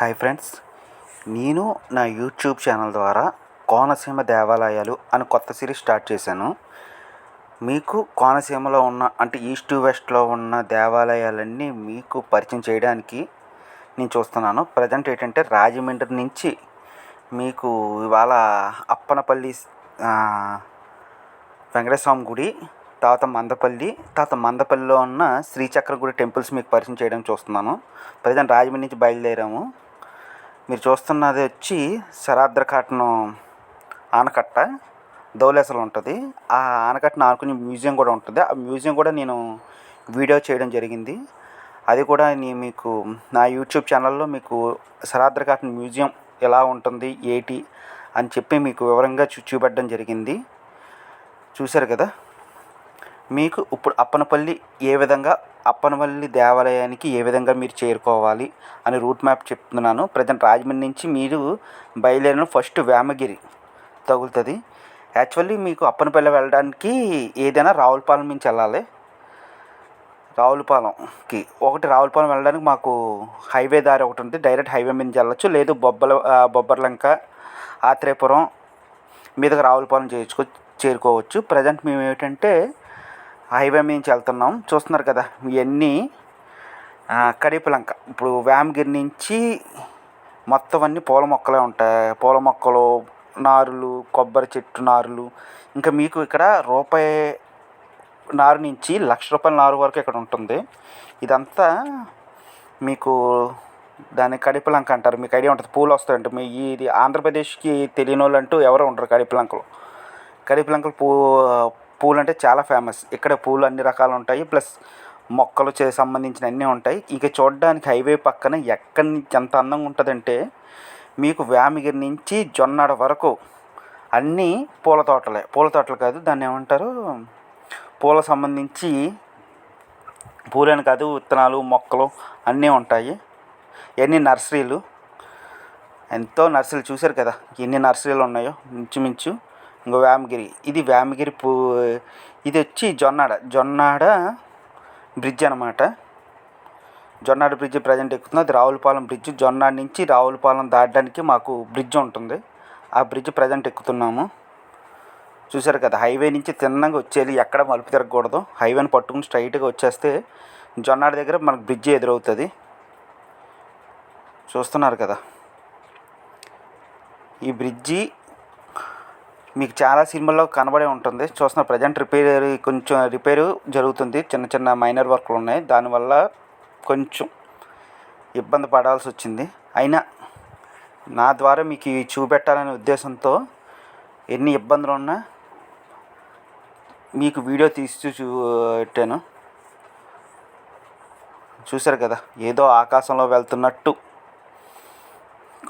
Hi friends. నేను నా YouTube channel ద్వారా కోనసీమ దేవాలయాలు అని కొత్త సిరీస్ స్టార్ట్ చేశాను. మీకు కోనసీమలో ఉన్న అంటే ఈస్ట్ వెస్ట్లో ఉన్న దేవాలయాలన్నీ మీకు పరిచయం చేయడానికి నేను చూస్తున్నాను. ప్రజెంట్ ఏంటంటే రాజమండ్రి నుంచి మీకు ఇవాళ అప్పనపల్లి ఆ, వెంకటేశ్వర గుడి తర్వాత మందపల్లి తర్వాత మందపల్లిలో ఉన్న శ్రీచక్ర గుడి టెంపుల్స్ మీకు పరిచయం చేయడం చూస్తున్నాను. ప్రజెంట్ రాజమండ్రి నుంచి బయలుదేరాము. మీరు చూస్తున్నది వచ్చి శరాద్రకాటను ఆనకట్ట ధవళేశ్వరం ఉంటుంది. ఆ ఆనకట్టను ఆనుకుని మ్యూజియం కూడా ఉంటుంది. ఆ మ్యూజియం కూడా నేను వీడియో చేయడం జరిగింది. అది కూడా నేను మీకు నా యూట్యూబ్ ఛానల్లో మీకు శరాద్రకాటన్ మ్యూజియం ఎలా ఉంటుంది ఏటి అని చెప్పి మీకు వివరంగా చూ చూపెట్టడం జరిగింది. చూశారు కదా? మీకు ఇప్పుడు అప్పనపల్లి ఏ విధంగా అప్పనపల్లి దేవాలయానికి ఏ విధంగా మీరు చేరుకోవాలి అని రూట్ మ్యాప్ చెప్తున్నాను. ప్రజెంట్ రాజమండ్రి నుంచి మీరు బయలుదేరిన ఫస్ట్ వేమగిరి తగులుతుంది. యాక్చువల్లీ మీకు అప్పనపల్లి వెళ్ళడానికి ఏదైనా రావులపాలెం నుంచి వెళ్ళాలి. రావులపాలెంకి. ఒకటి రావులపాలెం వెళ్ళడానికి మాకు హైవే దారి ఒకటి ఉంది. డైరెక్ట్ హైవే మీద వెళ్ళచ్చు వెళ్ళొచ్చు. లేదు బొబ్బల బొబ్బర్లంక ఆత్రేయపురం మీదకి రావులపాలెం చేర్చుకో చేరుకోవచ్చు. ప్రజెంట్ మేము ఏంటంటే హైవే నుంచి వెళ్తున్నాం. చూస్తున్నారు కదా ఇవన్నీ కడిపలంక ఇప్పుడు వేమగిరి నుంచి మొత్తం అన్నీ పూల మొక్కలే ఉంటాయి. పూల మొక్కలు నారులు కొబ్బరి చెట్టు నారులు. ఇంకా మీకు ఇక్కడ రూపాయి నారు నుంచి లక్ష రూపాయల నారు వరకు ఇక్కడ ఉంటుంది. ఇదంతా మీకు దాన్ని కడిపలంక అంటారు. మీకు ఐడియా ఉంటుంది. పూలు వస్తాయంటే మీ ఇది ఆంధ్రప్రదేశ్కి తెలియని వాళ్ళు అంటూ ఎవరు ఉండరు కడిపలంకలు కడిపలంకలు పూ పూలు అంటే చాలా ఫేమస్. ఇక్కడ పూలు అన్ని రకాలు ఉంటాయి. ప్లస్ మొక్కలు చే సంబంధించిన అన్నీ ఉంటాయి. ఇక చూడడానికి హైవే పక్కన ఎక్కడి నుంచి ఎంత అందంగా ఉంటుందంటే మీకు వేమగిరి నుంచి జొన్నాడ వరకు అన్నీ పూల తోటలే. పూల తోటలు కాదు దాన్ని ఏమంటారు? పూల సంబంధించి పూలని కాదు విత్తనాలు మొక్కలు అన్నీ ఉంటాయి. ఎన్ని నర్సరీలు? ఎంతో నర్సరీలు చూశారు కదా. ఎన్ని నర్సరీలు ఉన్నాయో ఇంచుమించు ఇంకో వేమగిరి. ఇది వేమగిరి పూ ఇది వచ్చి జొన్నాడ. జొన్నాడ బ్రిడ్జ్ అనమాట జొన్నాడ బ్రిడ్జ్ ప్రజెంట్ ఎక్కుతుంది. అది రావులపాలెం బ్రిడ్జ్. జొన్నాడ నుంచి రావులపాలెం దాటడానికి మాకు బ్రిడ్జ్ ఉంటుంది. ఆ బ్రిడ్జ్ ప్రజెంట్ ఎక్కుతున్నాము. చూసారు కదా హైవే నుంచి తిన్నగా వచ్చేది ఎక్కడ మలుపు తిరగకూడదు. హైవేని పట్టుకుని స్ట్రైట్గా వచ్చేస్తే జొన్నాడ దగ్గర మనకు బ్రిడ్జ్ ఎదురవుతుంది. చూస్తున్నారు కదా. ఈ బ్రిడ్జి మీకు చాలా సినిమాల్లో కనబడే ఉంటుంది. చూస్తున్న ప్రజెంట్ రిపేర్ కొంచెం రిపేరు జరుగుతుంది. చిన్న చిన్న మైనర్ వర్క్లు ఉన్నాయి. దానివల్ల కొంచెం ఇబ్బంది పడాల్సి వచ్చింది. అయినా నా ద్వారా మీకు ఇవి చూపెట్టాలనే ఉద్దేశంతో ఎన్ని ఇబ్బందులు ఉన్నా మీకు వీడియో తీసి చూ పెట్టాను. చూశారు కదా ఏదో ఆకాశంలో వెళ్తున్నట్టు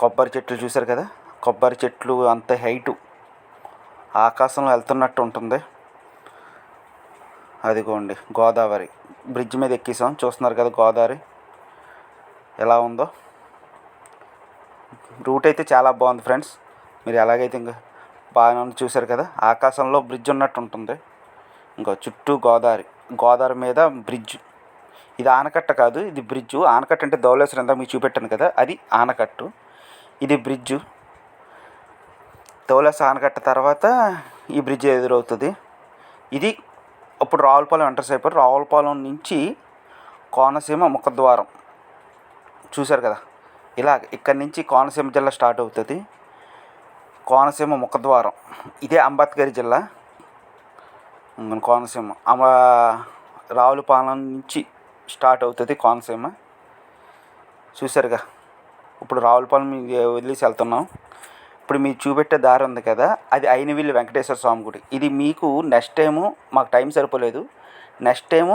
కొబ్బరి చెట్లు చూశారు కదా కొబ్బరి చెట్లు అంత హైటు ఆకాశంలో వెళ్తున్నట్టు ఉంటుంది. అదిగోండి గోదావరి. బ్రిడ్జ్ మీద ఎక్కేసాం. చూస్తున్నారు కదా గోదావరి. ఎలా ఉందో. రూట్ అయితే చాలా బాగుంది ఫ్రెండ్స్. మీరు ఎలాగైతే ఇంకా బాగానే ఉంది చూశారు కదా. ఆకాశంలో బ్రిడ్జ్ ఉన్నట్టు ఉంటుంది. ఇంకో చుట్టూ గోదావరి. గోదావరి మీద బ్రిడ్జ్. ఇది ఆనకట్ట కాదు ఇది బ్రిడ్జ్. ఆనకట్ట అంటే ధవళేశ్వరం ఇందాక మీకు చూపెట్టాను కదా. అది ఆనకట్టు. ఇది బ్రిడ్జ్. తోలా సానగట్ట తర్వాత ఈ బ్రిడ్జ్ ఎదురవుతుంది. ఇది ఇప్పుడు రావులపాలెం ఎంటర్స్ అయిపోయి రావులపాలెం నుంచి కోనసీమ ముఖద్వారం. చూశారు కదా? ఇలా ఇక్కడి నుంచి కోనసీమ జిల్లా స్టార్ట్ అవుతుంది. కోనసీమ ముఖద్వారం. ఇదే అంబేద్కర్ జిల్లా. కోనసీమ. అమ రావులపాలెం నుంచి స్టార్ట్ అవుతుంది కోనసీమ. చూసారుగా ఇప్పుడు రావులపాలెం వదిలేసి వెళ్తున్నాం. ఇప్పుడు మీరు చూపెట్టే దారి ఉంది కదా అది అయినవిల్లి వెంకటేశ్వర స్వామి గుడి. ఇది మీకు నెక్స్ట్ టైము మాకు టైం సరిపోలేదు. నెక్స్ట్ టైము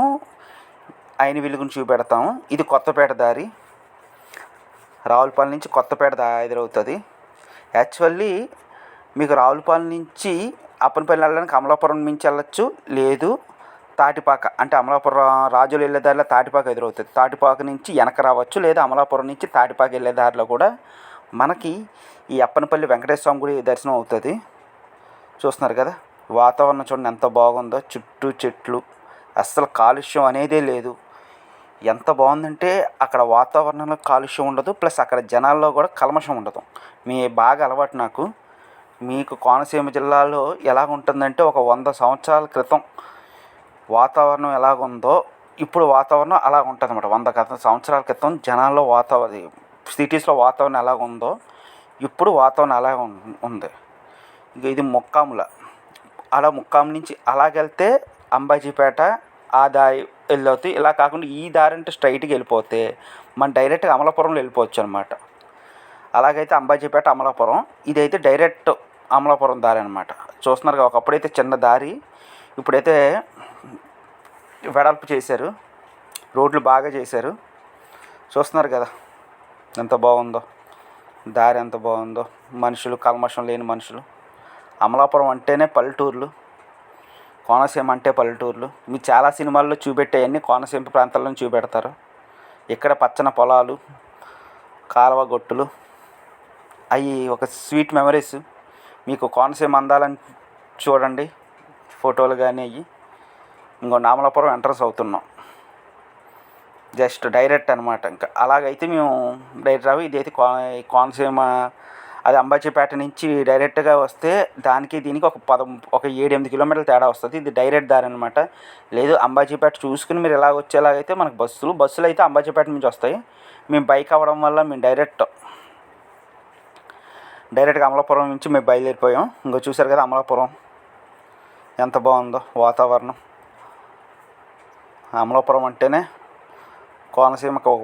అయినవిల్లి గురించి చూపెడతాము. ఇది కొత్తపేట దారి. రావులపాలెం నుంచి కొత్తపేట దారి ఎదురవుతుంది. యాక్చువల్లీ మీకు రావులపాలెం నుంచి అప్పనపల్లి వెళ్ళడానికి అమలాపురం నుంచి వెళ్ళొచ్చు. లేదు తాటిపాక అంటే అమలాపురం రాజులు వెళ్ళే దారిలో తాటిపాక ఎదురవుతుంది. తాటిపాక నుంచి వెనక రావచ్చు. లేదా అమలాపురం నుంచి తాటిపాక వెళ్ళే దారిలో కూడా మనకి ఈ అప్పనపల్లి వెంకటేశ్వర స్వామి గుడి దర్శనం అవుతుంది. చూస్తున్నారు కదా? వాతావరణం చూడండి ఎంత బాగుందో. చుట్టూ చెట్లు. అస్సలు కాలుష్యం అనేదే లేదు. ఎంత బాగుందంటే అక్కడ వాతావరణంలో కాలుష్యం ఉండదు. ప్లస్ అక్కడ జనాల్లో కూడా కల్మషం ఉండదు. మీ బాగా అలవాటు నాకు. మీకు కోనసీమ జిల్లాలో ఎలాగ ఉంటుందంటే ఒక వంద సంవత్సరాల క్రితం వాతావరణం ఎలాగుందో ఇప్పుడు వాతావరణం అలాగ ఉంటుంది అనమాట వంద సంవత్సరాల క్రితం జనాల్లో వాతావరణం సిటీస్లో వాతావరణం ఎలా ఉందో ఇప్పుడు వాతావరణం అలా ఉం- ఉంది. ఇక ఇది ముక్కాముల. అలా ముక్కాం నుంచి అలాగెళ్తే అంబాజీపేట ఆ దారి వెళ్ళవుతాయి ఇలా కాకుండా ఈ దారి అంటే స్ట్రైట్గా వెళ్ళిపోతే మనం డైరెక్ట్గా అమలాపురంలో వెళ్ళిపోవచ్చు అనమాట అలాగైతే అంబాజీపేట అమలాపురం. ఇదైతే డైరెక్ట్ అమలాపురం దారి అనమాట చూస్తున్నారు ఒకప్పుడైతే చిన్న దారి ఇప్పుడైతే వెడల్పు చేశారు. రోడ్లు బాగా చేశారు. చూస్తున్నారు కదా. ఎంత బాగుందో. దారి ఎంత బాగుందో. మనుషులు కల్మషం లేని మనుషులు. అమలాపురం అంటేనే పల్లెటూర్లు. కోనసీమ అంటే పల్లెటూర్లు. మీ చాలా సినిమాల్లో చూపెట్టేవన్నీ కోనసీమ ప్రాంతాల్లో చూపెడతారు. ఇక్కడ పచ్చని పొలాలు కాలువ గొట్టులు. అవి ఒక స్వీట్ మెమరీస్. మీకు కోనసీమ అందాలని చూడండి. ఫోటోలు కానీ అవి ఇంకో నామలాపురం ఎంట్రన్స్ అవుతున్నాం. జస్ట్ డైరెక్ట్ అనమాట ఇంకా అలాగైతే మేము డైరెక్ట్ రావు ఇదైతే కో కోనసీమ అది అంబాజీపేట నుంచి డైరెక్ట్గా వస్తే దానికి దీనికి ఒక పదం ఒక ఏడు ఎనిమిది కిలోమీటర్ల తేడా వస్తుంది. ఇది డైరెక్ట్ దారి అనమాట లేదు అంబాజీపేట చూసుకుని మీరు ఎలా వచ్చేలాగైతే మనకు బస్సులు బస్సులు అయితే అంబాజీపేట నుంచి వస్తాయి. మేము బైక్ అవ్వడం వల్ల మేము డైరెక్ట్ డైరెక్ట్గా అమలాపురం నుంచి మేము బయలుదేరిపోయాం. ఇంకో చూసారు కదా అమలాపురం? ఎంత బాగుందో వాతావరణం. అమలాపురం అంటేనే కోనసీమకు ఒక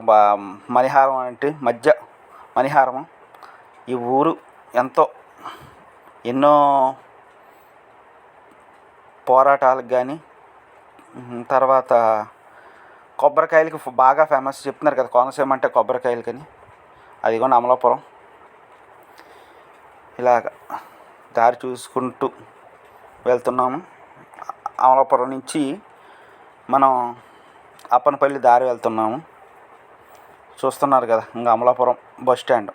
మణిహారం అంటే మధ్య మణిహారం ఈ ఊరు ఎంతో ఎన్నో పోరాటాలకు కానీ తర్వాత కొబ్బరికాయలకి బాగా ఫేమస్ చెప్తున్నారు కదా కోనసీమ అంటే కొబ్బరికాయలకని. అది కూడా అమలాపురం. ఇలాగ దారి చూసుకుంటూ వెళ్తున్నాము. అమలాపురం నుంచి మనం అప్పనపల్లి దారి వెళ్తున్నాము. చూస్తున్నారు కదా ఇంకా అమలాపురం బస్ స్టాండ్.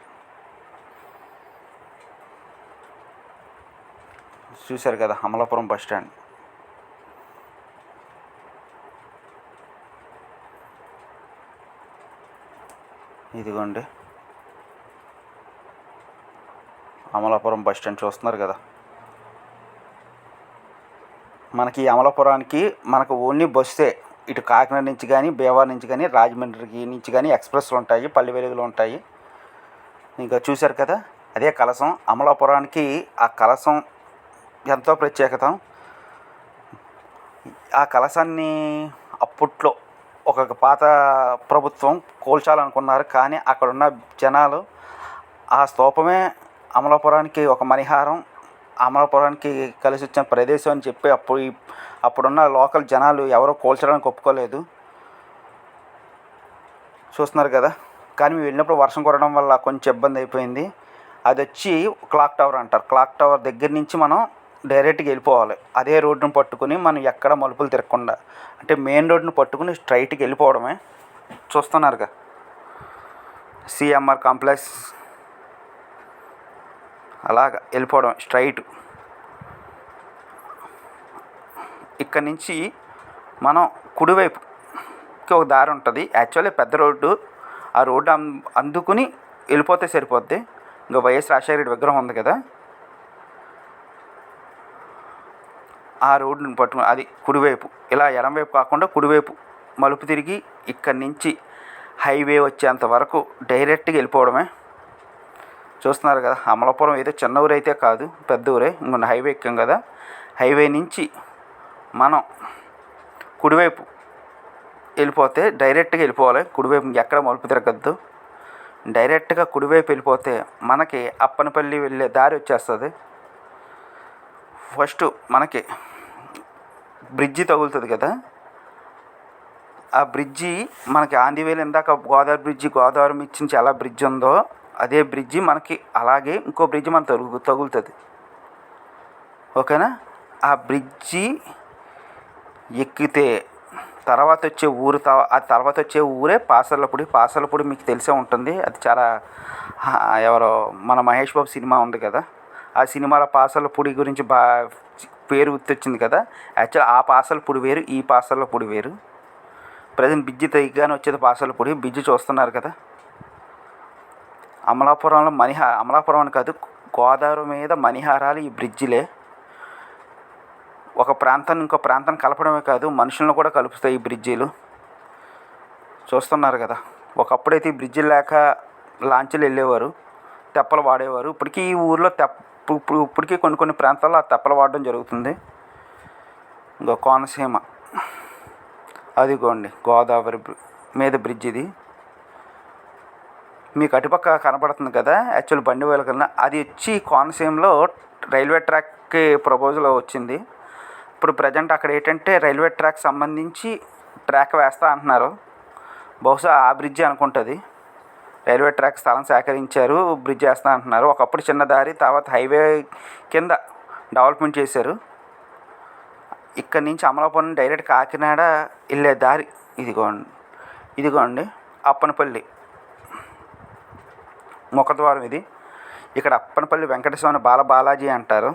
చూశారు కదా అమలాపురం బస్ స్టాండ్. ఇదిగోండి. అమలాపురం బస్ స్టాండ్ చూస్తున్నారు కదా. మనకి అమలాపురానికి మనకు ఓన్లీ బస్సే. ఇటు కాకినాడ నుంచి కానీ భీమవరం నుంచి కానీ రాజమండ్రికి నుంచి కానీ ఎక్స్ప్రెస్లు ఉంటాయి పల్లె వెలుగులు ఉంటాయి. ఇంకా చూశారు కదా అదే కలసం అమలాపురానికి ఆ కలసం ఎంతో ప్రత్యేకత. ఆ కలసాన్ని అప్పట్లో ఒక పాత ప్రభుత్వం కూల్చాలనుకున్నారు కానీ అక్కడున్న జనాలు ఆ స్తూపమే అమలాపురానికి ఒక మణిహారం. అమలాపురానికి కలిసి వచ్చిన ప్రదేశం అని చెప్పి అప్పుడు అప్పుడున్న లోకల్ జనాలు ఎవరో కూల్చడానికి ఒప్పుకోలేదు. చూస్తున్నారు కదా. కానీ మేము వెళ్ళినప్పుడు వర్షం కురడం వల్ల కొంచెం ఇబ్బంది అయిపోయింది. అది వచ్చి క్లాక్ టవర్ అంటారు. క్లాక్ టవర్ దగ్గర నుంచి మనం డైరెక్ట్గా వెళ్ళిపోవాలి. అదే రోడ్డును పట్టుకుని మనం ఎక్కడ మలుపులు తిరగకుండా అంటే మెయిన్ రోడ్డును పట్టుకుని స్ట్రైట్కి వెళ్ళిపోవడమే. చూస్తున్నారుగా. సిఎంఆర్ కాంప్లెక్స్ అలాగ వెళ్ళిపోవడం స్ట్రైట్. ఇక్కడి నుంచి మనం కుడివైపుకి ఒక దారి ఉంటుంది. యాక్చువల్లీ పెద్ద రోడ్డు. ఆ రోడ్డు అం అందుకుని వెళ్ళిపోతే సరిపోద్ది. ఇంకా వైఎస్ రాజశేఖర రెడ్డి విగ్రహం ఉంది కదా. ఆ రోడ్డుని పట్టుకుని అది కుడివైపు. ఇలా ఎడమవైపు కాకుండా కుడివైపు మలుపు తిరిగి ఇక్కడి నుంచి హైవే వచ్చేంత వరకు డైరెక్ట్గా వెళ్ళిపోవడమే. చూస్తున్నారు కదా అమలాపురం ఏదో చిన్న ఊరు అయితే కాదు పెద్ద ఊరే. ఇంకొన్న హైవే ఎక్కాం కదా. హైవే నుంచి మనం కుడివైపు వెళ్ళిపోతే డైరెక్ట్గా వెళ్ళిపోవాలి. కుడివైపు ఎక్కడ మలుపు తిరగద్దు. డైరెక్ట్గా కుడివైపు వెళ్ళిపోతే మనకి అప్పనపల్లి వెళ్ళే దారి వచ్చేస్తుంది. ఫస్ట్ మనకి బ్రిడ్జి తగులుతుంది కదా. ఆ బ్రిడ్జి మనకి ఆంధివేలు ఇందాక గోదావరి బ్రిడ్జి గోదావరి మిర్చి నుంచి ఎలా బ్రిడ్జ్ ఉందో అదే బ్రిడ్జి మనకి అలాగే ఇంకో బ్రిడ్జి మన తగులు తగులుతుంది. ఓకేనా? ఆ బ్రిడ్జి ఎక్కితే తర్వాత వచ్చే ఊరు త- ఆ తర్వాత వచ్చే ఊరే పాసర్లపూడి. పాసర్లపూడి మీకు తెలిసే ఉంటుంది. అది చాలా ఎవరో మన మహేష్ బాబు సినిమా ఉంది కదా. ఆ సినిమాలో పాసర్లపూడి గురించి బా పేరు గుర్తొచ్చింది కదా. యాక్చువల్ ఆ పాసర్లపూడి వేరు ఈ పాసర్లపూడి వేరు. ప్రజెంట్ బిజ్జి తెగ్గానే వచ్చేది పాసలపూడి బిజ్జి చూస్తున్నారు కదా. అమలాపురంలో మణిహా అమలాపురం అని కాదు గోదావరి మీద మణిహారాలు ఈ బ్రిడ్జిలే. ఒక ప్రాంతాన్ని ఇంకో ప్రాంతాన్ని కలపడమే కాదు మనుషులను కూడా కలుపుతాయి ఈ బ్రిడ్జీలు. చూస్తున్నారు కదా ఒకప్పుడైతే ఈ బ్రిడ్జిలు లేక లాంచీలు వెళ్ళేవారు తెప్పలు వాడేవారు. ఇప్పటికీ ఈ ఊర్లో తెప్ప ఇప్పుడు ఇప్పటికీ కొన్ని కొన్ని ప్రాంతాల్లో ఆ తెప్పలు వాడడం జరుగుతుంది. ఇంకో కోనసీమ. అదిగోండి గోదావరి మీద బ్రిడ్జ్ ఇది మీకు అటుపక్క కనపడుతుంది కదా యాక్చువల్ బండి వేల కన్నా. అది వచ్చి కోనసీమలో రైల్వే ట్రాక్కి ప్రపోజల్ వచ్చింది. ఇప్పుడు ప్రజెంట్ అక్కడ ఏంటంటే రైల్వే ట్రాక్ సంబంధించి ట్రాక్ వేస్తా అంటున్నారు. బహుశా ఆ బ్రిడ్జి అనుకుంటుంది. రైల్వే ట్రాక్ స్థలం సేకరించారు బ్రిడ్జ్ వేస్తా అంటున్నారు. ఒకప్పుడు చిన్న దారి తర్వాత హైవే కింద డెవలప్మెంట్ చేశారు. ఇక్కడి నుంచి అమలాపురం డైరెక్ట్ కాకినాడ వెళ్ళే దారి. ఇదిగోండి. ఇదిగోండి. అప్పనపల్లి. ముఖద్వారం ఇది. ఇక్కడ అప్పనపల్లి వెంకటస్వామి బాల బాలాజీ అంటారు.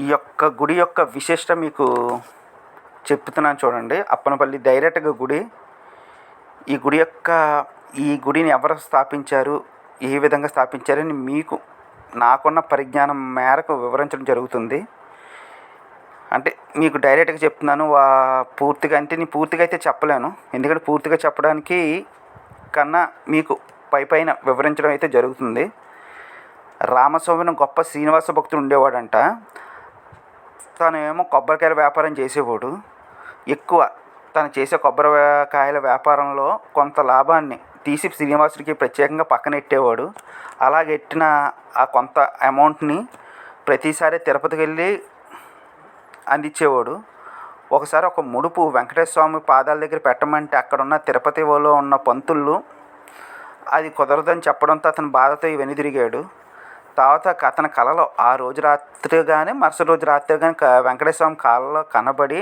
ఈ యొక్క గుడి యొక్క విశిష్ట మీకు చెప్తున్నాను చూడండి. అప్పనపల్లి డైరెక్ట్గా గుడి. ఈ గుడి యొక్క ఈ గుడిని ఎవరు స్థాపించారు? ఏ విధంగా స్థాపించారని మీకు నాకున్న పరిజ్ఞానం మేరకు వివరించడం జరుగుతుంది. అంటే మీకు డైరెక్ట్గా చెప్తున్నాను వా పూర్తిగా అంటే నేను పూర్తిగా అయితే చెప్పలేను. ఎందుకంటే పూర్తిగా చెప్పడానికి కన్నా మీకు పై పైన వివరించడం అయితే జరుగుతుంది. రామస్వామిని గొప్ప శ్రీనివాస భక్తుడు ఉండేవాడంట. తను ఏమో కొబ్బరికాయల వ్యాపారం చేసేవాడు. ఎక్కువ తను చేసే కొబ్బరికాయల వ్యాపారంలో కొంత లాభాన్ని తీసి శ్రీనివాసుడికి ప్రత్యేకంగా పక్కన ఎట్టేవాడు. అలాగే ఎట్టిన ఆ కొంత అమౌంట్ని ప్రతిసారి తిరుపతికి వెళ్ళి అందించేవాడు. ఒకసారి ఒక ముడుపు వెంకటేశ్వర స్వామి పాదాల దగ్గర పెట్టమంటే అక్కడున్న తిరుపతి తిరుపతిలో ఉన్న పంతులు అది కుదరదని చెప్పడంతో అతను బాధతో వెనుదిరిగాడు తిరిగాడు. తర్వాత అతని కలలో ఆ రోజు రాత్రి కానీ మరుసటి రోజు రాత్రి కానీ వెంకటేశ్వర స్వామి కళలో కనబడి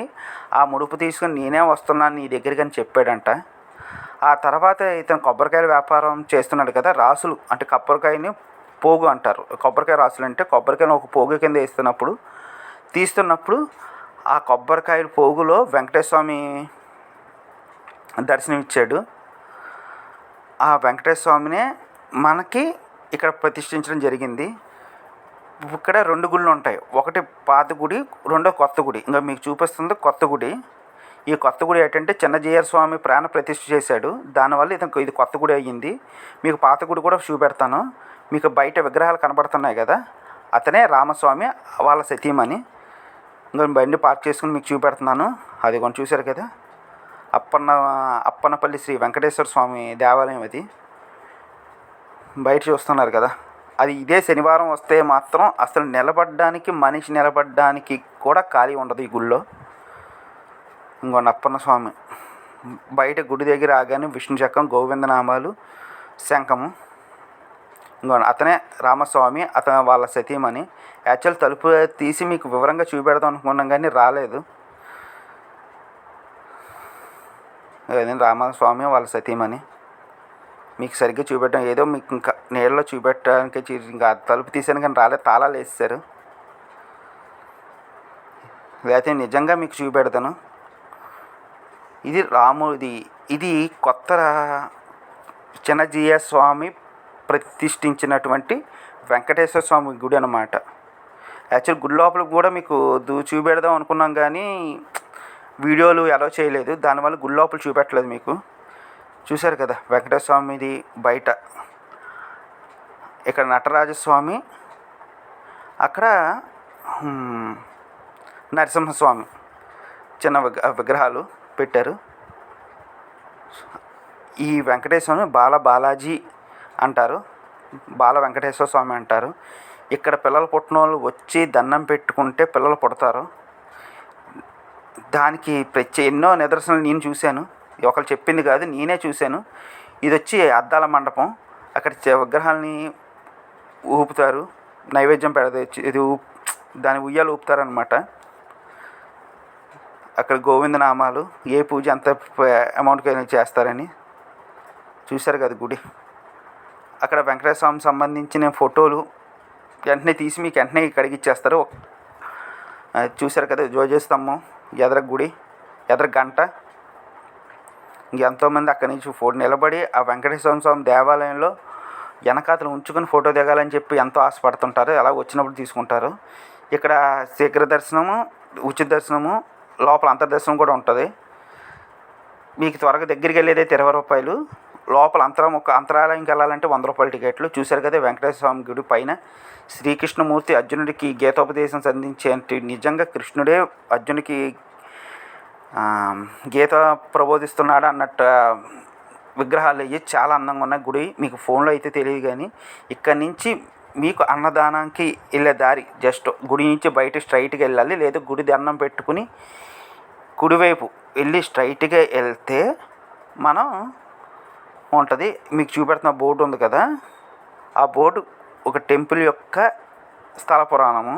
ఆ ముడుపు తీసుకుని నేనే వస్తున్నాను నీ దగ్గరికి అని చెప్పాడంట. ఆ తర్వాత ఇతను కొబ్బరికాయల వ్యాపారం చేస్తున్నాడు కదా రాసులు అంటే కొబ్బరికాయని పోగు అంటారు. కొబ్బరికాయ రాసులు అంటే కొబ్బరికాయని ఒక పోగు కింద వేస్తున్నప్పుడు తీస్తున్నప్పుడు ఆ కొబ్బరికాయల పోగులో వెంకటేశ్వర స్వామి దర్శనం ఇచ్చాడు ఆ వెంకటేశ్వర స్వామినే మనకి ఇక్కడ ప్రతిష్ఠించడం జరిగింది. ఇక్కడ రెండు గుళ్ళు ఉంటాయి. ఒకటి పాత గుడి రెండో కొత్త గుడి. ఇంకా మీకు చూపిస్తుంది కొత్త గుడి. ఈ కొత్త గుడి ఏంటంటే చిన్నజీయర్ స్వామి ప్రాణ ప్రతిష్ఠ చేశాడు. దానివల్ల ఇతను ఇది కొత్త గుడి అయ్యింది. మీకు పాత గుడి కూడా చూపెడతాను. మీకు బయట విగ్రహాలు కనబడుతున్నాయి కదా అతనే రామస్వామి వాళ్ళ సతీమణి. ఇంకా బండి పార్క్ చేసుకుని మీకు చూపెడుతున్నాను. అది కొంచెం చూశారు కదా? అప్పన్న అప్పన్నపల్లి శ్రీ వెంకటేశ్వర స్వామి దేవాలయం అది. బయట చూస్తున్నారు కదా. అది ఇదే శనివారం వస్తే మాత్రం అసలు నిలబడడానికి మనిషి నిలబడడానికి కూడా ఖాళీ ఉండదు ఈ గుళ్ళో. ఇంకో అప్పన్న స్వామి. బయట గుడి దగ్గర ఆగానే విష్ణు చక్రం గోవిందనామాలు శంఖము. ఇంకో అతనే రామస్వామి అతను వాళ్ళ సతీమణి. యాక్చువల్ తలుపు తీసి మీకు వివరంగా చూపెడదాం అనుకున్నాం కానీ రాలేదు. అదే రామస్వామి వాళ్ళ సతీమణి. మీకు సరిగ్గా చూపెట్టడం ఏదో మీకు ఇంకా నీళ్ళలో చూపెట్టడానికి ఇంకా తలుపు తీసాను కానీ రాలేదు తాళాలు వేసేసారు లేకపోతే నిజంగా మీకు చూపెడతాను. ఇది రాముడిది ఇది కొత్త చిన్నజీయ స్వామి ప్రతిష్ఠించినటువంటి వెంకటేశ్వర స్వామి గుడి అనమాట యాక్చువల్ గుడి లోపల కూడా మీకు దూ చూపెడదాం అనుకున్నాం కానీ వీడియోలు అలౌ చేయలేదు. దానివల్ల గుడి లోపల చూపెట్టలేదు మీకు. చూశారు కదా వెంకటేశ్వర స్వామిది బయట. ఇక్కడ నటరాజస్వామి అక్కడ నరసింహస్వామి చిన్న విగ్ర విగ్రహాలు పెట్టారు. ఈ వెంకటేశ్వర స్వామి బాల బాలాజీ అంటారు. బాల వెంకటేశ్వర స్వామి అంటారు. ఇక్కడ పిల్లలు పుట్టిన వాళ్ళు వచ్చి దండం పెట్టుకుంటే పిల్లలు పుడతారు. దానికి ప్రత్యే ఎన్నో నిదర్శనలు నేను చూశాను. ఒకరు చెప్పింది కాదు నేనే చూశాను. ఇది వచ్చి అద్దాల మండపం. అక్కడ విగ్రహాలని ఊపుతారు. నైవేద్యం పెడతారు ఇది దాని ఉయ్యాలు ఊపుతారనమాట అక్కడ గోవింద నామాలు ఏ పూజ ఎంత అమౌంట్కి చేస్తారని. చూశారు కదా గుడి. అక్కడ వెంకటేశ్వర స్వామి సంబంధించిన ఫోటోలు వెంటనే తీసి మీకు వెంటనే ఇక్కడికి ఇచ్చేస్తారు. చూశారు కదా జోజే ఎదర గుడి ఎదర గంట ఎంతోమంది అక్కడి నుంచి ఫోటో నిలబడి ఆ వెంకటేశ్వర స్వామి దేవాలయంలో వెనకాతలు ఉంచుకొని ఫోటో దిగాలని చెప్పి ఎంతో ఆశపడుతుంటారు. అలా వచ్చినప్పుడు తీసుకుంటారు. ఇక్కడ శీఘ్ర దర్శనము ఉచిత దర్శనము లోపల అంతర్దర్శనం కూడా ఉంటుంది. మీకు త్వరగా దగ్గరికి వెళ్ళేదైతే ఇరవై రూపాయలు. లోపల అంతరం ఒక అంతరాలయంకి వెళ్ళాలంటే వంద రూపాయల టికెట్లు. చూశారు కదా వెంకటేశ్వర స్వామి గుడి పైన శ్రీకృష్ణమూర్తి అర్జునుడికి గీతోపదేశం సంధించే నిజంగా కృష్ణుడే అర్జునుడికి గీత ప్రబోధిస్తున్నాడు అన్నట్టు విగ్రహాలు అయ్యి చాలా అందంగా ఉన్నాయి. గుడి మీకు ఫోన్లో అయితే తెలియదు కానీ ఇక్కడి నుంచి మీకు అన్నదానానికి వెళ్ళే దారి జస్ట్ గుడి నుంచి బయట స్ట్రైట్గా వెళ్ళాలి. లేదా గుడి దండం పెట్టుకుని కుడివైపు వెళ్ళి స్ట్రైట్గా వెళ్తే మనం ఉంటుంది. మీకు చూపెడుతున్న బోర్డు ఉంది కదా. ఆ బోర్డు ఒక టెంపుల్ యొక్క స్థల పురాణము.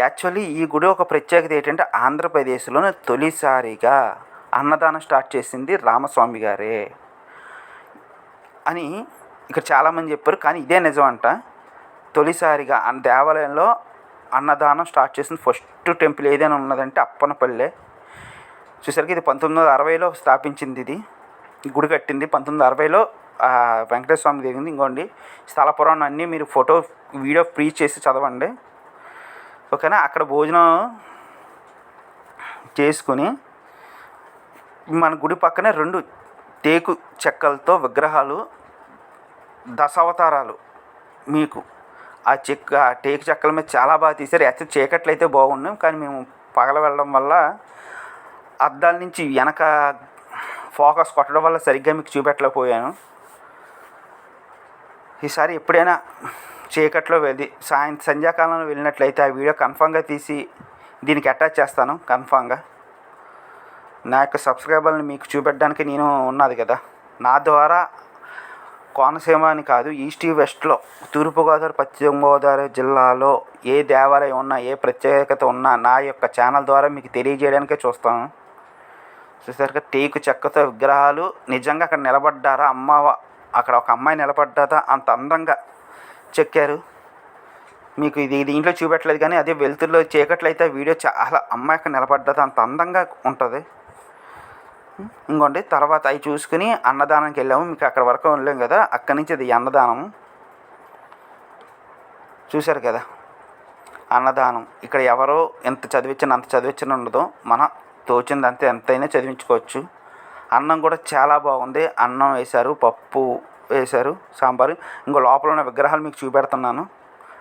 యాక్చువల్లీ ఈ గుడి ఒక ప్రత్యేకత ఏంటంటే ఆంధ్రప్రదేశ్లోనే తొలిసారిగా అన్నదానం స్టార్ట్ చేసింది రామస్వామి గారే అని ఇక్కడ చాలామంది చెప్పారు. కానీ ఇదే నిజం అంట. తొలిసారిగా ఆ దేవాలయంలో అన్నదానం స్టార్ట్ చేసిన ఫస్ట్ టెంపుల్ ఏదైనా ఉన్నదంటే అప్పనపల్లె. చూసరికి ఇది పంతొమ్మిది వందల అరవైలో స్థాపించింది ఇది. గుడి కట్టింది పంతొమ్మిది వందల అరవైలో వెంకటేశ్వర స్వామి జరిగింది ఇంకోండి స్థల పురాణం అన్నీ మీరు ఫోటో వీడియో ఫ్రీ చేసి చదవండి. ఓకేనా? అక్కడ భోజనం చేసుకుని మన గుడి పక్కనే రెండు టేకు చెక్కలతో విగ్రహాలు దశావతారాలు మీకు. ఆ చెక్క ఆ టేకు చెక్కల మీద చాలా బాగా తీశారు. ఎత్త చీకట్లు అయితే బాగున్నాం కానీ మేము పగల వెళ్ళడం వల్ల అద్దాల నుంచి వెనక ఫోకస్ కొట్టడం వల్ల సరిగ్గా మీకు చూపెట్టలేకపోయాను. ఈసారి ఎప్పుడైనా చీకట్లో వెళ్ళి సాయం సంధ్యాకాలంలో వెళ్ళినట్లయితే ఆ వీడియో కన్ఫామ్గా తీసి దీనికి అటాచ్ చేస్తాను కన్ఫామ్గా. నా యొక్క సబ్స్క్రైబర్ని మీకు చూపెట్టడానికి నేను ఉన్నది కదా. నా ద్వారా కోనసీమ అని కాదు ఈస్ట్ వెస్ట్లో తూర్పుగోదావరి పశ్చిమ గోదావరి జిల్లాలో ఏ దేవాలయం ఉన్నా ఏ ప్రత్యేకత ఉన్నా నా యొక్క ఛానల్ ద్వారా మీకు తెలియజేయడానికే చూస్తాను. చూసారుగా టేకు చెక్కతో విగ్రహాలు నిజంగా అక్కడ నిలబడ్డారా? అమ్మ అక్కడ ఒక అమ్మాయి నిలబడ్డారా అంత అందంగా చెక్కారు. మీకు ఇది దీంట్లో చూపెట్టలేదు కానీ అదే వెలుతురులో చీకట్లయితే వీడియో చాలా అమ్మాయి నిలబడ్డది. అంత అందంగా ఉంటుంది. ఇంకోండి తర్వాత అవి చూసుకుని అన్నదానానికి వెళ్ళాము. మీకు అక్కడ వరకు వెళ్ళాం కదా అక్కడి నుంచి అది అన్నదానం. చూశారు కదా అన్నదానం. ఇక్కడ ఎవరో ఎంత చదివించిన అంత చదివించిన ఉండదు. మన తోచింది అంతే ఎంతైనా చదివించుకోవచ్చు. అన్నం కూడా చాలా బాగుంది. అన్నం వేశారు పప్పు. వేశారు సాంబారు. ఇంకో లోపల ఉన్న విగ్రహాలు మీకు చూపెడుతున్నాను.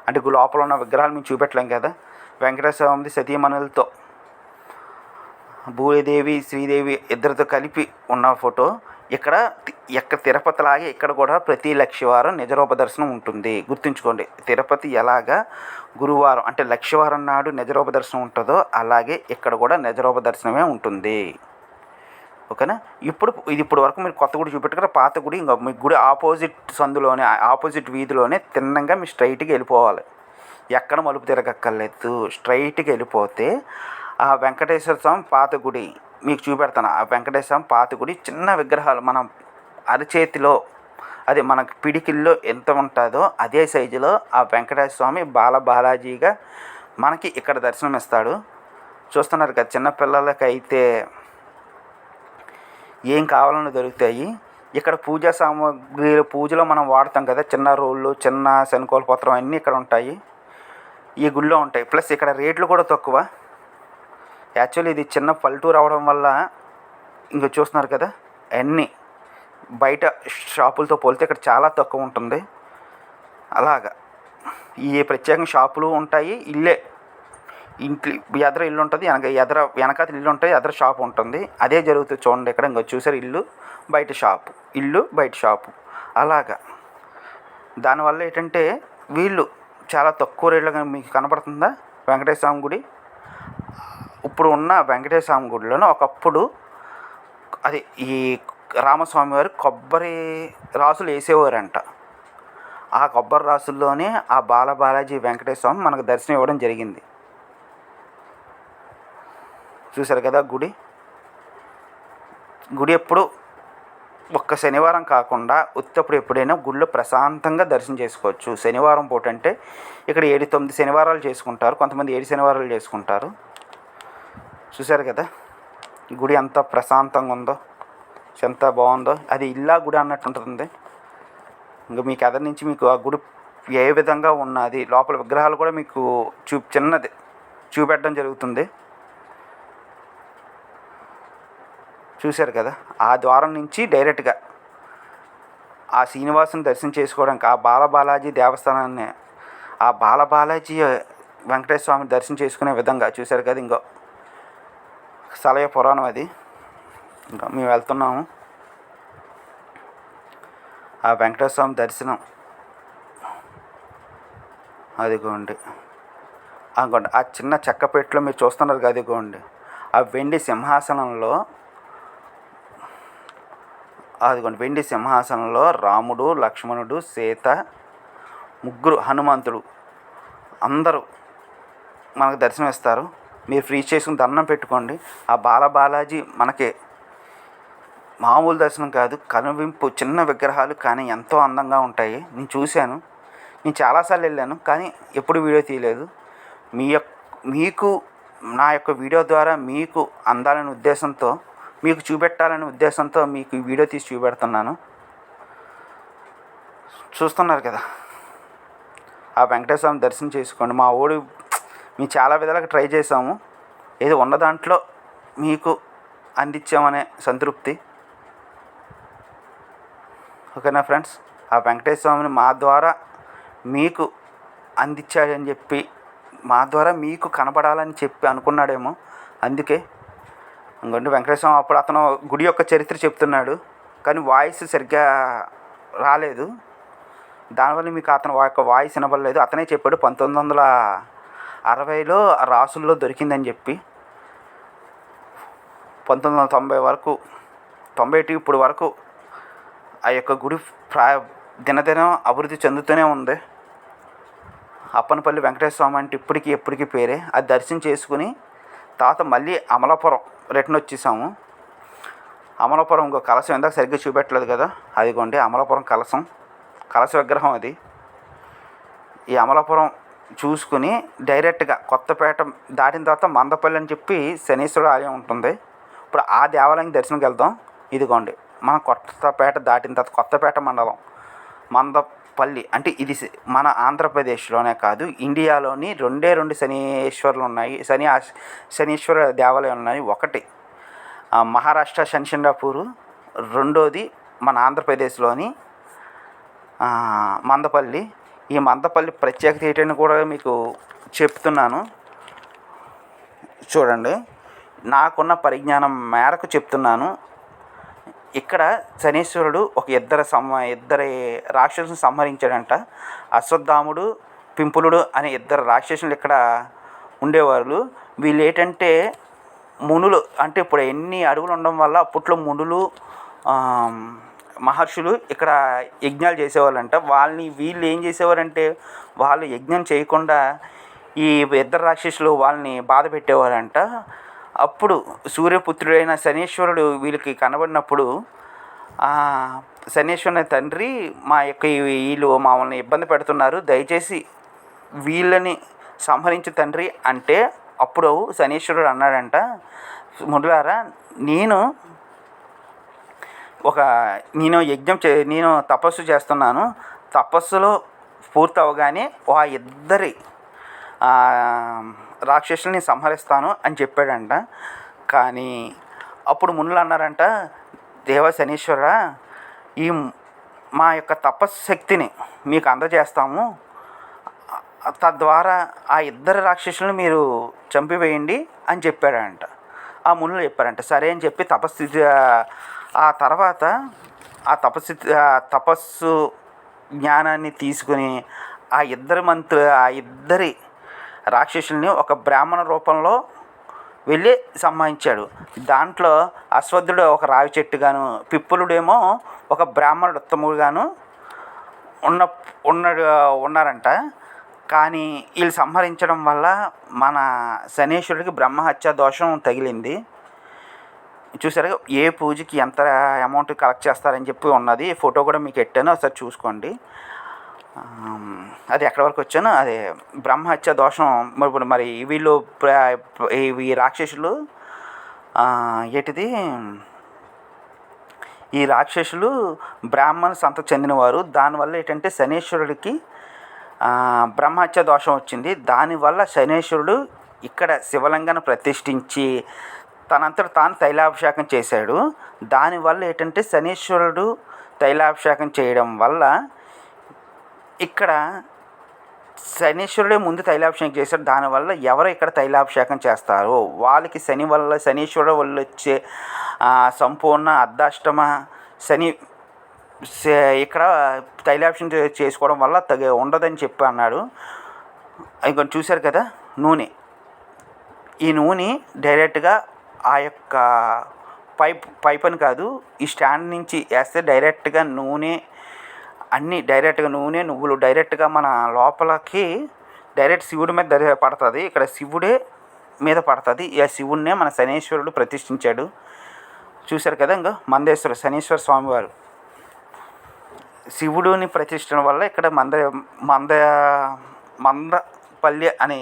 అంటే ఇంకో లోపల ఉన్న విగ్రహాలు మీకు చూపెట్టలేం కదా. వెంకటేశ్వర సతీమణులతో భూదేవి శ్రీదేవి ఇద్దరితో కలిపి ఉన్న ఫోటో. ఇక్కడ ఎక్కడ తిరుపతి లాగే ఇక్కడ కూడా ప్రతి లక్షవారం నిజరూప దర్శనం ఉంటుంది. గుర్తుంచుకోండి తిరుపతి ఎలాగా గురువారం అంటే లక్షవారం నాడు నిజరూప దర్శనం ఉంటుందో అలాగే ఇక్కడ కూడా నిజరూప దర్శనమే ఉంటుంది. ఓకేనా? ఇప్పుడు ఇది ఇప్పుడు వరకు మీరు కొత్త గుడి చూపెట్టుకున్న పాత గుడి ఇంకా మీ గుడి ఆపోజిట్ సందులోనే ఆపోజిట్ వీధిలోనే తిన్నంగా మీరు స్ట్రైట్గా వెళ్ళిపోవాలి. ఎక్కడ మలుపు తిరగక్కర్లేదు. స్ట్రైట్గా వెళ్ళిపోతే ఆ వెంకటేశ్వర స్వామి పాత గుడి మీకు చూపెడతాను. ఆ వెంకటేశ్వర స్వామి పాత గుడి చిన్న విగ్రహాలు మనం అరచేతిలో అది మనకు పిడికిల్లో ఎంత ఉంటుందో అదే సైజులో ఆ వెంకటేశ్వర స్వామి బాల బాలాజీగా మనకి ఇక్కడ దర్శనం ఇస్తాడు చూస్తున్నారు కదా చిన్నపిల్లలకైతే ఏం కావాలన్నా దొరుకుతాయి. ఇక్కడ పూజా సామాగ్రిలు పూజలో మనం వాడతాం కదా చిన్న రోళ్ళు చిన్న శనికోల పత్రం అన్నీ ఇక్కడ ఉంటాయి. ఈ గుళ్ళో ఉంటాయి. ప్లస్ ఇక్కడ రేట్లు కూడా తక్కువ. యాక్చువల్లీ ఇది చిన్న పల్లెటూరు అవడం వల్ల ఇంక చూస్తున్నారు కదా అన్నీ బయట షాపులతో పోలితే ఇక్కడ చాలా తక్కువ ఉంటుంది. అలాగా. ఈ ప్రత్యేకంగా షాపులు ఉంటాయి. ఇల్లే ఇంట్లో ఎదర ఇల్లు ఉంటుంది వెనక ఎదర వెనకాతల ఇల్లు ఉంటుంది ఎదర షాప్ ఉంటుంది. అదే జరుగుతుంది చూడండి ఇక్కడ ఇంకా చూసారు ఇల్లు? బయట షాపు. ఇల్లు బయట షాపు. అలాగా. దానివల్ల ఏంటంటే వీళ్ళు చాలా తక్కువ రేట్లుగా మీకు కనపడుతుందా? వెంకటేశ్వర స్వామి గుడి? ఇప్పుడు ఉన్న వెంకటేశ్వర స్వామి గుడిలోనే ఒకప్పుడు అది ఈ రామస్వామి వారు కొబ్బరి రాసులు వేసేవారంట. ఆ కొబ్బరి రాసుల్లోనే ఆ బాల బాలాజీ వెంకటేశ్వర స్వామి మనకు దర్శనం ఇవ్వడం జరిగింది. చూశారు కదా గుడి? గుడి ఎప్పుడు? ఒక్క శనివారం కాకుండా ఉత్తప్పుడు ఎప్పుడైనా గుళ్ళో ప్రశాంతంగా దర్శనం చేసుకోవచ్చు. శనివారం పూట అంటే ఇక్కడ ఏడు తొమ్మిది శనివారాలు చేసుకుంటారు. కొంతమంది ఏడు శనివారాలు చేసుకుంటారు. చూశారు కదా? గుడి ఎంత ప్రశాంతంగా ఉందో ఎంత బాగుందో. అది ఇల్లా గుడి అన్నట్టు ఉంటుంది ఇంకా మీకు అదర్ నుంచి మీకు ఆ గుడి ఏ విధంగా ఉన్నది లోపల విగ్రహాలు కూడా మీకు చూ చిన్నది చూపెట్టడం జరుగుతుంది. చూశారు కదా ఆ ద్వారం నుంచి డైరెక్ట్గా ఆ శ్రీనివాసుని దర్శనం చేసుకోవడానికి ఆ బాలబాలాజీ దేవస్థానాన్ని ఆ బాలబాలాజీ వెంకటేశ్వర స్వామి దర్శనం చేసుకునే విధంగా చూశారు కదా ఇంకో సలయ పురాణం అది. ఇంకా మేము వెళ్తున్నాము. ఆ వెంకటేశ్వర స్వామి దర్శనం అదిగోండి. అదిగోండి ఆ చిన్న చెక్క పెట్టులో మీరు చూస్తున్నారు కదా అదిగోండి. ఆ వెండి సింహాసనంలో అదిగోండి వెండి సింహాసనంలో రాముడు లక్ష్మణుడు సీత ముగ్గురు హనుమంతుడు. అందరూ మనకు దర్శనం ఇస్తారు. మీరు ఫ్రీ చేసుకుని దండం పెట్టుకోండి. ఆ బాల బాలాజీ మనకి మామూలు దర్శనం కాదు కనువింపు చిన్న విగ్రహాలు కానీ ఎంతో అందంగా ఉంటాయి. నేను చూశాను. నేను చాలాసార్లు వెళ్ళాను కానీ ఎప్పుడు వీడియో తీయలేదు. మీ యొక్క మీకు నా యొక్క వీడియో ద్వారా మీకు అందాలనే ఉద్దేశంతో మీకు చూపెట్టాలనే ఉద్దేశంతో మీకు ఈ వీడియో తీసి చూపెడుతున్నాను. చూస్తున్నారు కదా? ఆ వెంకటేశ్వర దర్శనం చేసుకోండి. మా ఊడు మేము చాలా విధాలుగా ట్రై చేసాము ఏదో ఉన్న దాంట్లో మీకు అందించామనే సంతృప్తి. ఓకేనా ఫ్రెండ్స్? ఆ వెంకటేశ్వర స్వామిని మా ద్వారా మీకు అందించాడని చెప్పి మా ద్వారా మీకు కనపడాలని చెప్పి అనుకున్నాడేమో. అందుకే ఇంకోటి వెంకటేశ్వర స్వామి అప్పుడు అతను గుడి యొక్క చరిత్ర చెప్తున్నాడు కానీ వాయిస్ సరిగ్గా రాలేదు. దానివల్ల మీకు అతను యొక్క వాయిస్ వినబడలేదు. అతనే చెప్పాడు పంతొమ్మిది వందల అరవైలో రాసుల్లో దొరికిందని చెప్పి పంతొమ్మిది వందల తొంభై వరకు తొంభై టు ఇప్పుడు వరకు ఆ యొక్క గుడి ప్రా దినదినం అభివృద్ధి చెందుతూనే ఉంది. అప్పనపల్లి వెంకటేశ్వర స్వామి అంటే ఇప్పటికీ ఎప్పటికీ పేరే. అది దర్శనం చేసుకుని తర్వాత మళ్ళీ అమలాపురం రిటర్న్ వచ్చేసాము. అమలాపురం ఇంకో కలశం ఇందాక సరిగ్గా చూపెట్టలేదు కదా? అదిగోండి అమలాపురం కలశం. కలశ విగ్రహం అది. ఈ అమలాపురం చూసుకుని డైరెక్ట్గా కొత్తపేట దాటిన తర్వాత మందపల్లి అని చెప్పి శనీశ్వరుడు ఆలయం ఉంటుంది. ఇప్పుడు ఆ దేవాలయం దర్శనంకి వెళ్దాం. ఇదిగోండి మనం కొత్తపేట దాటిన తర్వాత కొత్తపేట మండలం. పల్లి అంటే ఇది మన ఆంధ్రప్రదేశ్లోనే కాదు ఇండియాలోని రెండే రెండు శనీశ్వరులు ఉన్నాయి శని శనీశ్వర దేవాలయాలు ఉన్నాయి. ఒకటి మహారాష్ట్ర శనిచండాపూరు రెండోది మన ఆంధ్రప్రదేశ్లోని మందపల్లి. ఈ మందపల్లి ప్రత్యేకత ఏంటని కూడా మీకు చెప్తున్నాను. చూడండి నాకున్న పరిజ్ఞానం మేరకు చెప్తున్నాను. ఇక్కడ శనీశ్వరుడు ఒక ఇద్దరు సమ ఇద్దరి రాక్షసుని సంహరించాడంట. అశ్వత్థాముడు పింపులుడు అనే ఇద్దరు రాక్షసులు ఇక్కడ ఉండేవారు వీళ్ళు ఏంటంటే మునులు అంటే ఇప్పుడు ఎన్ని అడవులు ఉండడం వల్ల అప్పట్లో మునులు మహర్షులు ఇక్కడ యజ్ఞాలు చేసేవాళ్ళంట. వాళ్ళని వీళ్ళు ఏం చేసేవారంటే వాళ్ళు యజ్ఞం చేయకుండా ఈ ఇద్దరు రాక్షసులు వాళ్ళని బాధ పెట్టేవారంట అప్పుడు సూర్యపుత్రుడైన శనీశ్వరుడు వీళ్ళకి కనబడినప్పుడు శనీశ్వరుని తండ్రి మా యొక్క వీళ్ళు మమ్మల్ని ఇబ్బంది పెడుతున్నారు దయచేసి వీళ్ళని సంహరించు తండ్రి అంటే అప్పుడు శనీశ్వరుడు అన్నాడంట ముడులారా నేను ఒక నేను యజ్ఞం చే నేను తపస్సు చేస్తున్నాను తపస్సులో పూర్తవగానే ఆ ఇద్దరి రాక్షసుల్ని సంహరిస్తాను అని చెప్పాడంట. కానీ అప్పుడు మునులు అన్నారంట దేవ శనీశ్వర ఈ మా యొక్క తపశ్శక్తిని మీకు అందజేస్తాము. తద్వారా ఆ ఇద్దరు రాక్షసులను మీరు చంపివేయండి అని చెప్పాడంట. ఆ మునులు చెప్పారంట సరే అని చెప్పి తపస్థితి ఆ తర్వాత ఆ తపస్థితి ఆ తపస్సు జ్ఞానాన్ని తీసుకుని ఆ ఇద్దరి మంత్రు ఆ ఇద్దరి రాక్షసుల్ని ఒక బ్రాహ్మణ రూపంలో వెళ్ళి సంహరించాడు. దాంట్లో అశ్వద్ధుడు ఒక రావి చెట్టుగాను పిప్పులుడేమో ఒక బ్రాహ్మణుడు ఉత్తముడుగాను ఉన్న ఉన్నాడు ఉన్నారంట. కానీ వీళ్ళు సంహరించడం వల్ల మన శనీశ్వరుడికి బ్రహ్మహత్య దోషం తగిలింది. చూసారా ఏ పూజకి ఎంత అమౌంట్ కలెక్ట్ చేస్తారని చెప్పి ఉన్నది. ఫోటో కూడా మీకు పెట్టాను ఒకసారి చూసుకోండి. అది ఎక్కడి వరకు వచ్చాను అదే బ్రహ్మహత్య దోషం మరి ఇప్పుడు మరి వీళ్ళు ఈ రాక్షసులు ఏంటిది? ఈ రాక్షసులు బ్రాహ్మణ సంత చెందినవారు. దానివల్ల ఏంటంటే శనీశ్వరుడికి బ్రహ్మహత్య దోషం వచ్చింది. దానివల్ల శనీశ్వరుడు ఇక్కడ శివలింగాన్ని ప్రతిష్ఠించి తనంతట తాను తైలాభిషేకం చేశాడు. దానివల్ల ఏంటంటే శనీశ్వరుడు తైలాభిషేకం చేయడం వల్ల ఇక్కడ శనీశ్వరుడే ముందు తైలాభిషేకం చేశాడు. దానివల్ల ఎవరు ఇక్కడ తైలాభిషేకం చేస్తారో? వాళ్ళకి శని వల్ల శనీశ్వరుడు వల్ల వచ్చే సంపూర్ణ అర్ధాష్టమ శని ఇక్కడ తైలాభిషేకం చేసుకోవడం వల్ల తగ ఉండదని చెప్పి అన్నాడు. ఇంకొంచెం చూశారు కదా? నూనె. ఈ నూనె డైరెక్ట్గా ఆ యొక్క పైప్ పైప్ అని కాదు ఈ స్టాండ్ నుంచి వేస్తే డైరెక్ట్గా నూనె అన్నీ డైరెక్ట్గా నూనె నువ్వులు డైరెక్ట్గా మన లోపలికి డైరెక్ట్ శివుడి మీద దరి పడుతుంది. ఇక్కడ శివుడే మీద పడుతుంది. ఆ శివుడినే మన శనీశ్వరుడు ప్రతిష్ఠించాడు. చూశారు కదా ఇంకా మందేశ్వర శనీశ్వర స్వామివారు. శివుడిని ప్రతిష్ఠన వల్ల ఇక్కడ మంద మంద మందపల్లి అని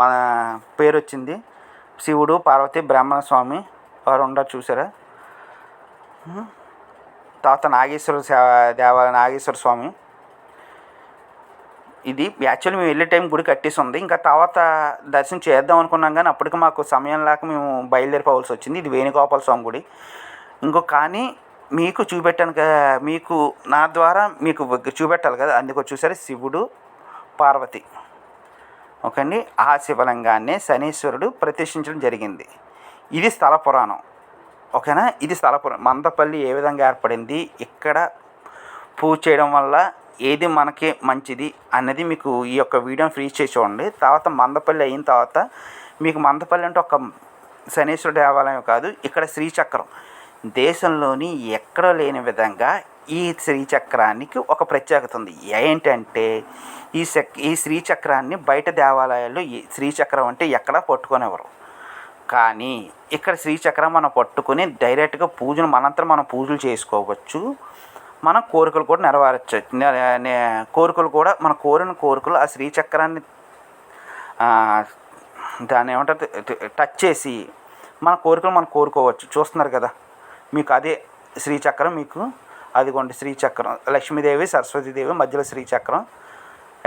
మన పేరు వచ్చింది శివుడు పార్వతి బ్రాహ్మణ స్వామి వారు ఉండరు చూసారా తర్వాత నాగేశ్వర సే- దేవాలయ నాగేశ్వర స్వామి. ఇది యాక్చువల్లీ మేము వెళ్ళే టైం గుడి కట్టేసి ఉంది ఇంకా తర్వాత దర్శనం చేద్దాం అనుకున్నాం కానీ అప్పటికి మాకు సమయం లేక మేము బయలుదేరిపోవాల్సి వచ్చింది. ఇది వేణుగోపాల స్వామి గుడి. ఇంకో కానీ మీకు చూపెట్టాను కదా మీకు నా ద్వారా మీకు చూపెట్టాలి కదా? అందుకు చూసారు శివుడు పార్వతి. ఓకే అండి? ఆ శివలింగాన్ని శనీశ్వరుడు ప్రతిష్ఠించడం జరిగింది. ఇది స్థల పురాణం. ఓకేనా? ఇది స్థలపురం మందపల్లి ఏ విధంగా ఏర్పడింది? ఇక్కడ పూజ చేయడం వల్ల ఏది మనకి మంచిది అన్నది మీకు ఈ యొక్క వీడియోని ఫ్రీ చేసి చూడండి. తర్వాత మందపల్లి అయిన తర్వాత మీకు మందపల్లి అంటే ఒక శనీశ్వర దేవాలయం కాదు ఇక్కడ శ్రీచక్రం. దేశంలోని ఎక్కడ లేని విధంగా ఈ శ్రీచక్రానికి ఒక ప్రత్యేకత ఉంది. ఏంటంటే ఈ చక్ ఈ శ్రీచక్రాన్ని బయట దేవాలయాల్లో ఈ శ్రీచక్రం అంటే ఎక్కడా పట్టుకునేవారు. కానీ ఇక్కడ శ్రీచక్రం మనం పట్టుకుని డైరెక్ట్గా పూజను మనంతరం మనం పూజలు చేసుకోవచ్చు. మన కోరికలు కూడా నెరవేరచ్చు కోరికలు కూడా మన కోరిన కోరికలు ఆ శ్రీచక్రాన్ని దాన్ని ఏమంటారు టచ్ చేసి మన కోరికలు మనం కోరుకోవచ్చు. చూస్తున్నారు కదా మీకు అదే శ్రీచక్రం మీకు అదిగోండి శ్రీచక్రం లక్ష్మీదేవి సరస్వతీదేవి మధ్యలో శ్రీచక్రం.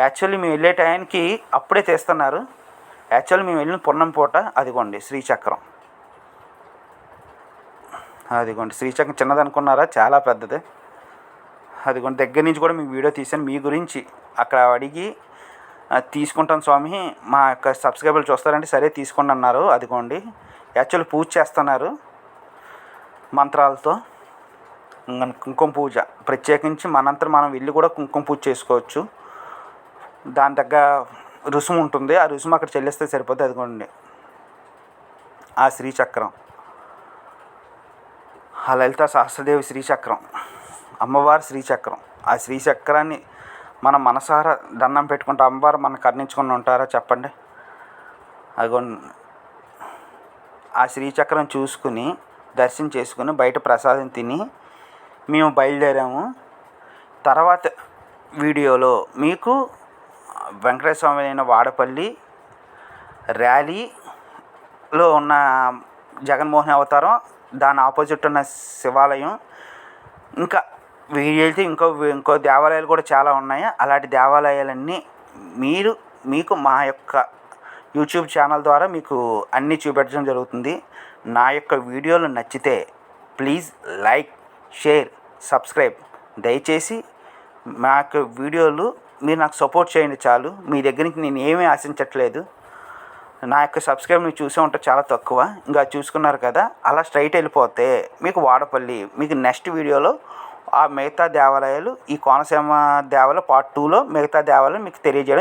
యాక్చువల్లీ మేము వెళ్ళే టైంకి అప్పుడే తీస్తున్నారు. యాక్చువల్ మేము వెళ్ళిన పున్నం పూట అదిగోండి శ్రీచక్రం. అదిగోండి శ్రీచక్రం చిన్నది అనుకున్నారా? చాలా పెద్దది. అదిగోండి దగ్గర నుంచి కూడా మీ వీడియో తీసాను మీ గురించి అక్కడ అడిగి "ఆ, తీసుకుంటాను స్వామి. మా యొక్క సబ్స్క్రైబర్లు చూస్తారంటే సరే తీసుకోండి అన్నారు. అదిగోండి. యాక్చువల్ పూజ చేస్తున్నారు మంత్రాలతో. కుంకుమ పూజ. ప్రత్యేకించి మనంతా మనం వెళ్ళి కూడా కుంకుమ పూజ చేసుకోవచ్చు. దాని తగ్గ రుసుము ఉంటుంది. ఆ రుసుము అక్కడ చెల్లిస్తే సరిపోతుంది అదిగోండి. ఆ శ్రీచక్రం. ఆ లలిత సహస్రదేవి శ్రీచక్రం. అమ్మవారి శ్రీచక్రం. ఆ శ్రీచక్రాన్ని మన మనసారా దండం పెట్టుకుంటే అమ్మవారు మనం కర్ణించుకుని ఉంటారా చెప్పండి? అదిగో ఆ శ్రీచక్రం చూసుకుని దర్శనం చేసుకుని బయట ప్రసాదం తిని మేము బయలుదేరాము. తర్వాత వీడియోలో మీకు వెంకటేశ్వర స్వామి అయిన వాడపల్లి ర్యాలీలో ఉన్న జగన్మోహన్ అవతారం దాని ఆపోజిట్ ఉన్న శివాలయం. ఇంకా వీలైతే ఇంకో ఇంకో దేవాలయాలు కూడా చాలా ఉన్నాయి. అలాంటి దేవాలయాలన్నీ మీరు మీకు మా యొక్క యూట్యూబ్ ఛానల్ ద్వారా మీకు అన్నీ చూపెట్టడం జరుగుతుంది. నా యొక్క వీడియోలు నచ్చితే ప్లీజ్ లైక్ షేర్ సబ్స్క్రైబ్. దయచేసి మా యొక్క వీడియోలు మీరు నాకు సపోర్ట్ చేయండి చాలు. మీ దగ్గర నుంచి నేను ఏమీ ఆశించట్లేదు. నా యొక్క సబ్స్క్రైబ్ మీరు చూసే ఉంటే చాలా తక్కువ. ఇంకా చూసుకున్నారు కదా అలా స్ట్రైట్ వెళ్ళిపోతే మీకు వాడపల్లి మీకు నెక్స్ట్ వీడియోలో ఆ మిగతా దేవాలయాలు ఈ కోనసీమ దేవాలయం పార్ట్ టూలో మిగతా దేవాలయం మీకు తెలియజేయడం